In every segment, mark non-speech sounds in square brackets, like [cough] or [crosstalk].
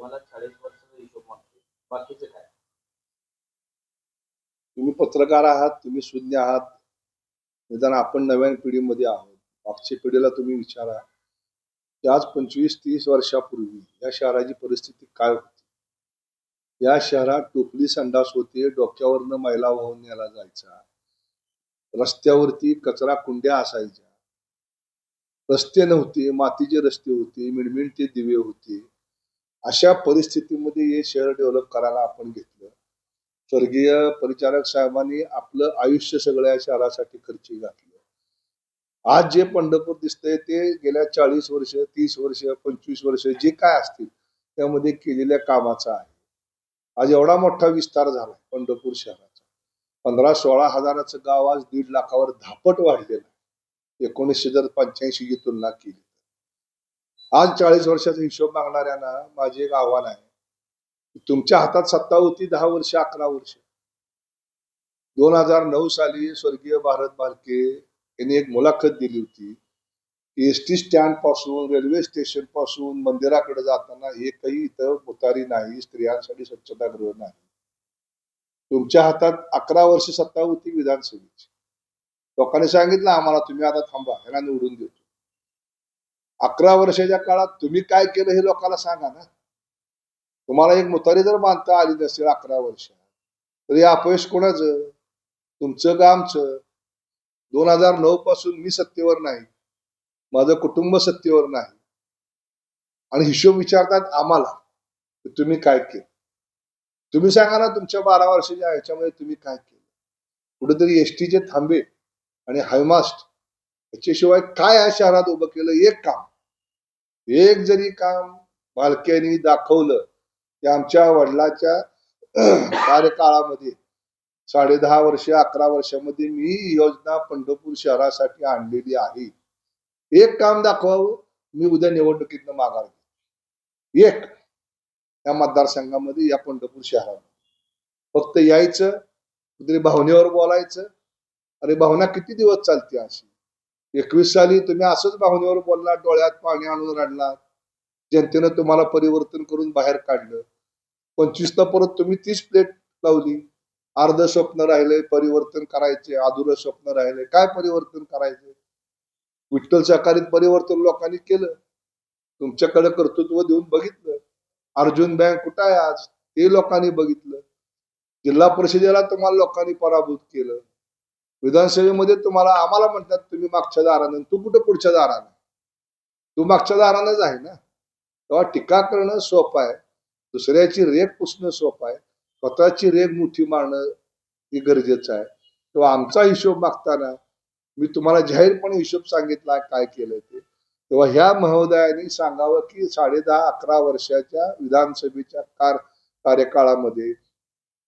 तुम्हाला चाळीस वर्षाचा हिशोब मागते बाकीचे काय? तुम्ही पत्रकार आहात तुम्ही शून्य आहात. निदान आपण नव्या पिढीमध्ये आहोत. मागच्या पिढीला तुम्ही विचारा. की आज पंचवीस तीस वर्षापूर्वी या शहराची परिस्थिती काय होती? या शहरात टोपली संडास होते डोक्यावरनं मैला वाहून नेला जायचा. रस्त्यावरती कचरा कुंड्या असायच्या. रस्ते नव्हते मातीचे रस्ते होते मिणमिणते दिवे होते. अशा परिस्थितीमध्ये हे शहर डेव्हलप करायला आपण घेतलं. स्वर्गीय परिचारक साहेबांनी आपलं आयुष्य सगळ्या शहरासाठी खर्ची घातलं. आज जे पंढरपूर दिसतंय ते गेल्या चाळीस वर्ष तीस वर्ष पंचवीस वर्ष जे काय असतील त्यामध्ये केलेल्या कामाचा आहे. आज एवढा मोठा विस्तार झाला पंढरपूर शहराचा. पंधरा सोळा हजाराचं गाव आज दीड लाखावर धापट वाढलेलं आहे. एकोणीसशे जर पंच्याऐंशीची तुलना केली आज चाळीस वर्षाचा हिशोब मागणाऱ्यांना माझे एक आव्हान आहे. तुमच्या हातात सत्ता होती दहा वर्ष अकरा वर्ष. दोन हजार नऊ साली स्वर्गीय भारत बालके यांनी एक मुलाखत दिली होती. एस टी स्टँडपासून रेल्वे स्टेशनपासून मंदिराकडे जाताना एकही इथं मुतारी नाही स्त्रियांसाठी स्वच्छतागृह नाही. तुमच्या हातात अकरा वर्ष सत्ता होती विधानसभेची. लोकांनी सांगितलं आम्हाला तुम्ही आता थांबा ह्याला निवडून देतो. अकरा वर्षाच्या काळात तुम्ही काय केलं हे लोकांना सांगा ना. तुम्हाला एक मुतारी जर बांधता आली नसेल अकरा वर्ष तर हे अपयश कोणाचं? तुमचं का आमचं? दोन हजार नऊ पासून मी सत्तेवर नाही. माझं कुटुंब सत्तेवर नाही. आणि हिशोब विचारतात आम्हाला तुम्ही काय केलं? तुम्ही सांगा ना तुमच्या बारा वर्षाच्या ह्याच्यामध्ये तुम्ही काय केलं? कुठेतरी एस टीचे थांबे आणि हायमास्ट याच्याशिवाय काय या शहरात उभं केलं? एक काम एक जरी काम बालक्यांनी दाखवलं की आमच्या वडिलाच्या [clears throat] कार्यकाळामध्ये साडे दहा वर्ष अकरा वर्षामध्ये मी योजना पंढरपूर शहरासाठी आणलेली आहे. एक काम दाखवावं मी उद्या निवडणुकीतनं माघार घेईन. एक या मतदारसंघामध्ये या पंढरपूर शहरामध्ये. फक्त यायचं कुठेतरी भावनेवर बोलायचं अरे भावना किती दिवस चालते अशी? एकवीस साली तुम्ही असंच भावनेवर बोलला डोळ्यात पाणी आणून रडला जनतेनं तुम्हाला परिवर्तन करून बाहेर काढलं. पंचवीसला परत तुम्ही तीच प्लेट लावली. अर्ध स्वप्न राहिले परिवर्तन करायचे अधुरं स्वप्न राहिले. काय परिवर्तन करायचे? विठ्ठल सहकारीत परिवर्तन लोकांनी केलं. तुमच्याकडे कर्तृत्व देऊन बघितलं. अर्जुन बँक कुठं आहे आज? ते लोकांनी बघितलं. जिल्हा परिषदेला तुम्हाला लोकांनी पराभूत केलं. विधानसभेमध्ये तुम्हाला आम्हाला म्हणतात तुम्ही मागच्या दारानं तू कुठं पुढच्या दारानं? तू मागच्या दारानंच आहे ना? तेव्हा टीका करणं सोपं आहे. दुसऱ्याची रेग पुसणं सोपं आहे. स्वतःची रेग मुठी मारणं हे गरजेचं आहे. तेव्हा आमचा हिशोब मागताना मी तुम्हाला जाहीरपणे हिशोब सांगितला काय केलं ते. तेव्हा ह्या महोदयाने सांगावं की साडे दहा अकरा वर्षाच्या विधानसभेच्या कार कार्यकाळामध्ये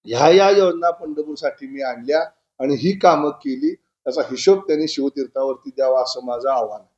ह्या या योजना पंढरपूरसाठी मी आणल्या. आणि ही कामं केली त्याचा हिशोब त्यांनी शिवतीर्थावरती द्यावा असं माझं आव्हान आहे.